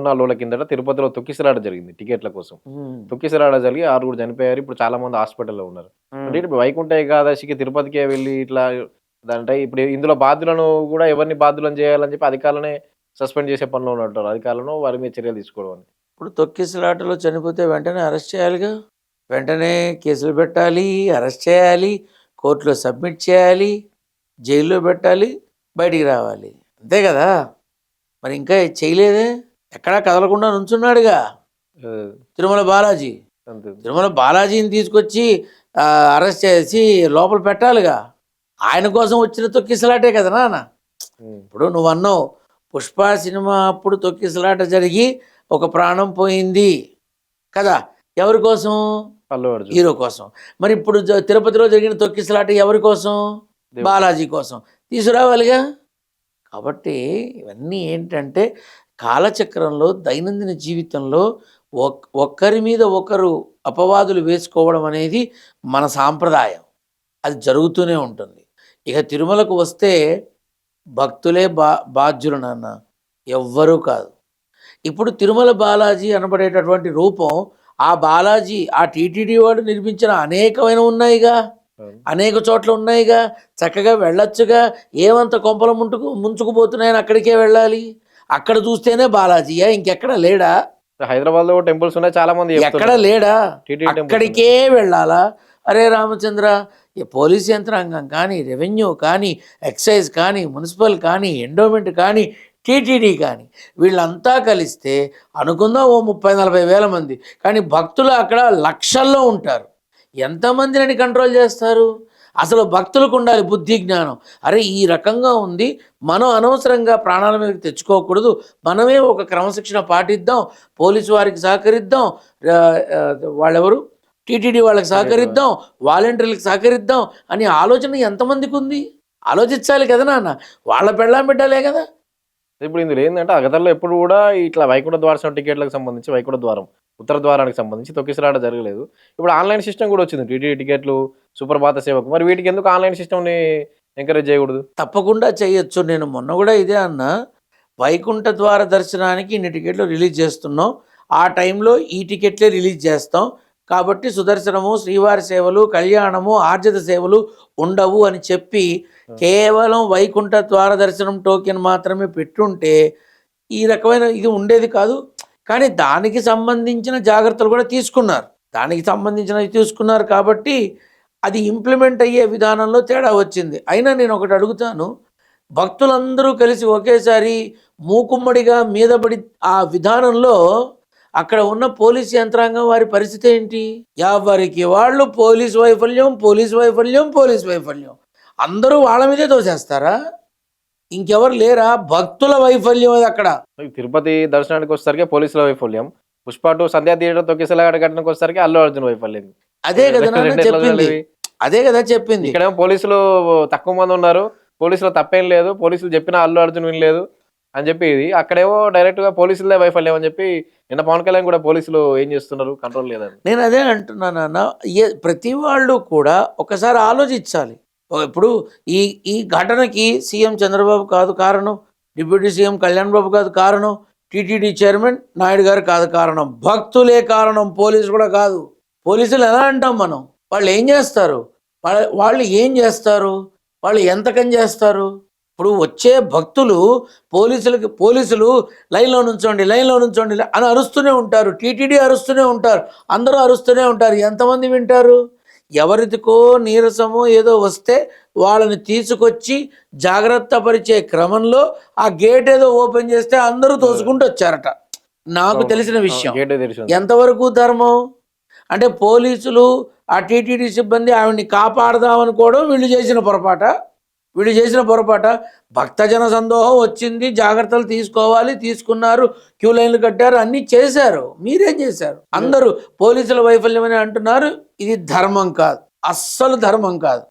మూడు నాలుగు రోజుల కిందట తిరుపతిలో తొక్కిసలాట జరిగింది టికెట్ల కోసం. ఉమ్, తొక్కిసలాట జరిగి ఆరుగురు చనిపోయారు. ఇప్పుడు చాలా మంది హాస్పిటల్లో ఉన్నారు. అంటే ఇప్పుడు వైకుంఠ ఏకాదశికి తిరుపతికే వెళ్ళి ఇట్లా అంటే ఇప్పుడు ఇందులో బాధ్యులను కూడా ఎవరిని బాధ్యులను చేయాలని చెప్పి అధికారులనే సస్పెండ్ చేసే పనిలో ఉన్నట్టు అధికారులను వారి మీద చర్యలు తీసుకోవడం అని. ఇప్పుడు తొక్కిసలాటలో చనిపోతే వెంటనే అరెస్ట్ చేయాలిగా? వెంటనే కేసులు పెట్టాలి అరెస్ట్ చేయాలి కోర్టులో సబ్మిట్ చేయాలి జైల్లో పెట్టాలి బయటికి రావాలి. అంతే కదా? మరి ఇంకా చేయలేదే? ఎక్కడా కదలకుండా నుంచున్నాడుగా. తిరుమల బాలాజీ. తిరుమల బాలాజీని తీసుకొచ్చి అరెస్ట్ చేసి లోపల పెట్టాలిగా. ఆయన కోసం వచ్చిన తొక్కిసలాటే కదా నాన్న. ఇప్పుడు నువ్వు అన్నావు పుష్ప సినిమా అప్పుడు తొక్కిసలాట జరిగి ఒక ప్రాణం పోయింది. కదా ఎవరి కోసం? హీరో కోసం. మరి ఇప్పుడు తిరుపతిలో జరిగిన తొక్కిసలాట ఎవరి కోసం. బాలాజీ కోసం. తీసుకురావాలిగా. కాబట్టి ఇవన్నీ ఏంటంటే కాలచక్రంలో దైనందిన జీవితంలో ఒక్ ఒక్కరి మీద ఒకరు అపవాదులు వేసుకోవడం అనేది మన సాంప్రదాయం. అది జరుగుతూనే ఉంటుంది. ఇక తిరుమలకు వస్తే భక్తులే బా బాధ్యులు నాన్న. ఎవ్వరూ కాదు. ఇప్పుడు తిరుమల బాలాజీ అనబడేటటువంటి రూపం ఆ బాలాజీ ఆ టీటీడీ వాడు నిర్మించిన అనేకమైన ఉన్నాయిగా. అనేక చోట్ల ఉన్నాయిగా. చక్కగా వెళ్ళొచ్చుగా. ఏమంత కొంపల ముంటుకు ముంచుకుపోతున్నాయని అక్కడికే వెళ్ళాలి. అక్కడ చూస్తేనే బాలాజీయా? ఇంకెక్కడ లేడా? హైదరాబాద్లో టెంపుల్స్ ఉన్నాయి చాలా మంది ఎక్కడ. లేడా? అక్కడికే వెళ్ళాలా? అరే రామచంద్ర ఈ పోలీస్ యంత్రాంగం కానీ రెవెన్యూ కానీ ఎక్సైజ్ కానీ మున్సిపల్ కానీ ఎండోమెంట్ కానీ టీటీడీ కానీ వీళ్ళంతా కలిస్తే అనుకుందాం ఓ ముప్పై నలభై వేల మంది. కానీ భక్తులు అక్కడ లక్షల్లో ఉంటారు. ఎంతమందిని కంట్రోల్ చేస్తారు? అసలు భక్తులకు ఉండాలి బుద్ధి జ్ఞానం. అరే ఈ రకంగా ఉంది. మనం అనవసరంగా ప్రాణాల మీద తెచ్చుకోకూడదు. మనమే ఒక క్రమశిక్షణ పాటిద్దాం. పోలీసు వారికి సహకరిద్దాం. వాళ్ళెవరు? టీటీడీ వాళ్ళకి సహకరిద్దాం. వాలంటీర్లకు సహకరిద్దాం. అని ఆలోచన ఎంతమందికి ఉంది? ఆలోచించాలి కదా నాన్న. వాళ్ళ పెళ్ళాం బిడ్డలే కదా. ఇప్పుడు ఇందులో ఏంటంటే అగతల్లో ఎప్పుడు కూడా ఇట్లా వైకుంఠ ద్వారం టికెట్లకు సంబంధించి వైకుంఠ ద్వారం ఉత్తర ద్వారానికి సంబంధించి తొక్కిసలాట జరగలేదు. ఇప్పుడు ఆన్లైన్ సిస్టమ్ కూడా వచ్చింది. టీటీడీ టికెట్లు సుప్రభాత సేవకు. మరి వీటికి ఎందుకు ఆన్లైన్ సిస్టమ్ని ఎంకరేజ్ చేయకూడదు? తప్పకుండా చేయొచ్చు. నేను మొన్న కూడా ఇదే అన్న. వైకుంఠ ద్వార దర్శనానికి ఇన్ని టికెట్లు రిలీజ్ చేస్తున్నాం. ఆ టైంలో ఈ టికెట్లే రిలీజ్ చేస్తాం. కాబట్టి సుదర్శనము శ్రీవారి సేవలు కళ్యాణము ఆర్జిత సేవలు ఉండవు అని చెప్పి కేవలం వైకుంఠ ద్వార దర్శనం టోకెన్ మాత్రమే పెట్టుంటే ఈ రకమైన ఇది ఉండేది కాదు. కానీ దానికి సంబంధించిన జాగ్రత్తలు కూడా తీసుకున్నారు. దానికి సంబంధించినవి తీసుకున్నారు కాబట్టి అది ఇంప్లిమెంట్ అయ్యే విధానంలో తేడా వచ్చింది. అయినా నేను ఒకటి అడుగుతాను. భక్తులందరూ కలిసి ఒకేసారి మూకుమ్మడిగా మీదపడి ఆ విధానంలో అక్కడ ఉన్న పోలీస్ యంత్రాంగం వారి పరిస్థితి ఏంటి? ఎవరికి వాళ్ళు పోలీస్ వైఫల్యం పోలీస్ వైఫల్యం పోలీస్ వైఫల్యం. అందరూ వాళ్ళ మీదే తోసేస్తారా ఇంకెవరు లేరా? భక్తుల వైఫల్యం అది అక్కడ. తిరుపతి దర్శనానికి వచ్చేసరికి పోలీసుల వైఫల్యం. పుష్ప టూ సంధ్యా థియేటర్ తొక్కిసలాట ఘటనకు వచ్చేసరికి అల్లు అర్జున్ వైఫల్యం. అదే కదా చెప్పింది? అదే కదా చెప్పింది. ఇక్కడేమో పోలీసులు తక్కువ మంది ఉన్నారు. పోలీసులు తప్పేం లేదు. పోలీసులు చెప్పిన అల్లు అర్జున్ వినలేదు. అని చెప్పి ఇది. అక్కడేమో డైరెక్ట్గా పోలీసులే వైఫల్యం అని చెప్పి నిన్న పవన్ కళ్యాణ్ కూడా పోలీసులు ఏం చేస్తున్నారు? కంట్రోల్ లేదని. నేను అదే అంటున్నాను అన్న ప్రతి వాళ్ళు కూడా ఒకసారి ఆలోచించాలి. ఇప్పుడు ఈ ఈ ఘటనకి సీఎం చంద్రబాబు కాదు కారణం డిప్యూటీ సీఎం కళ్యాణ్ బాబు కాదు కారణం టీటీడీ చైర్మన్ నాయుడు గారు కాదు కారణం భక్తులే కారణం పోలీసు కూడా కాదు. పోలీసులు ఎలా అంటాం మనం? వాళ్ళు ఏం చేస్తారు? వాళ్ళ వాళ్ళు ఏం చేస్తారు? వాళ్ళు ఎంతకని చేస్తారు? ఇప్పుడు వచ్చే భక్తులు పోలీసులకి పోలీసులు లైన్లో నుంచోండి లైన్లో నుంచోండి అని అరుస్తూనే ఉంటారు. టీటీడీ అరుస్తూనే ఉంటారు. అందరూ అరుస్తూనే ఉంటారు. ఎంతమంది వింటారు? ఎవరిదికో నీరసమో ఏదో వస్తే వాళ్ళని తీసుకొచ్చి జాగ్రత్త పరిచే క్రమంలో ఆ గేట్ ఏదో ఓపెన్ చేస్తే అందరూ తోసుకుంటూ వచ్చారట. నాకు తెలిసిన విషయం. ఎంతవరకు ధర్మం? అంటే పోలీసులు ఆ టీటీడీ సిబ్బంది ఆవిడ్ని కాపాడదామనుకోవడం వీళ్ళు చేసిన పొరపాట. వీళ్ళు చేసిన పొరపాట. భక్తజన సందోహం వచ్చింది జాగ్రత్తలు తీసుకోవాలి తీసుకున్నారు క్యూ లైన్లు కట్టారు అన్నీ చేశారు. మీరేం చేశారు? అందరూ పోలీసుల వైఫల్యం అని అంటున్నారు. ఇది ధర్మం కాదు. అస్సలు ధర్మం కాదు.